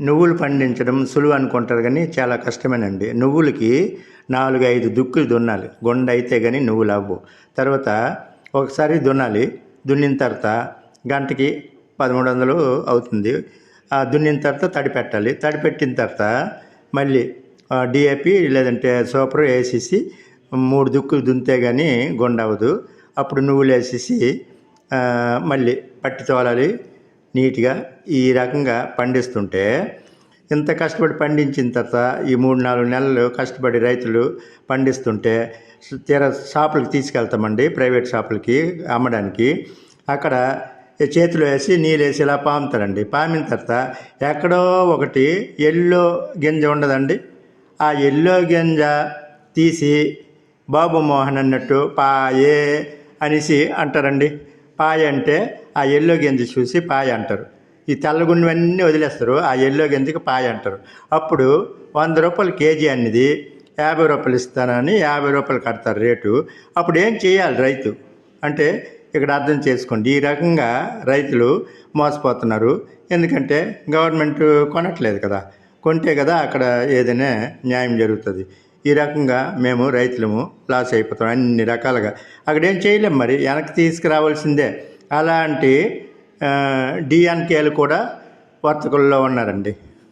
నువ్వులు పండించడం సులువు అనుకుంటారు కానీ చాలా కష్టమేనండి. నువ్వులకి నాలుగు ఐదు దుక్కులు దున్నాలి. గొండ అయితే కానీ నువ్వులు అవ్వు. తర్వాత ఒకసారి దున్నాలి. దున్నిన తర్వాత గంటకి పదమూడు వందలు అవుతుంది. ఆ దున్నిన తర్వాత తడి పెట్టాలి. తడి పెట్టిన తర్వాత మళ్ళీ డిఏపి లేదంటే సూపర్ వేసేసి మూడు దుక్కులు దున్నితే కానీ గుండవదు అవ్వదు. అప్పుడు నువ్వులు వేసేసి మళ్ళీ పట్టి తోలాలి. నీట్గా ఈ రకంగా పండిస్తుంటే ఇంత కష్టపడి పండించిన తర్వాత ఈ మూడు నాలుగు నెలలు కష్టపడి రైతులు పండిస్తుంటే తీర షాపులకి తీసుకెళ్తామండి ప్రైవేట్ షాపులకి అమ్మడానికి. అక్కడ చేతిలో వేసి నీళ్ళు వేసి ఇలా పాముతారండి. పామిన తర్వాత ఎక్కడో ఒకటి ఎల్లో గింజ ఉండదండి. ఆ ఎల్లో గింజ తీసి బాబు మోహన్ అన్నట్టు పాయే అనేసి అంటారండి. పాయ అంటే ఆ ఎల్లో గింజ చూసి పాయ అంటారు. ఈ తెల్లగుండివన్నీ వదిలేస్తారు ఆ ఎల్లో గింజకి పాయ అంటారు. అప్పుడు వంద రూపాయలు కేజీ అనేది యాభై రూపాయలు ఇస్తానని యాభై రూపాయలు కడతారు రేటు. అప్పుడు ఏం చేయాలి రైతు? అంటే ఇక్కడ అర్థం చేసుకోండి ఈ రకంగా రైతులు మోసపోతున్నారు. ఎందుకంటే గవర్నమెంట్ కొనట్లేదు కదా. కొంటే కదా అక్కడ ఏదైనా న్యాయం జరుగుతుంది. ఈ రకంగా మేము రైతులము లాస్ అయిపోతాం అన్ని రకాలుగా. అక్కడ ఏం చేయలేం మరి వెనక్కి తీసుకురావాల్సిందే. అలాంటి డిఎన్కేలు కూడా వర్తకుల్లో ఉన్నారండి.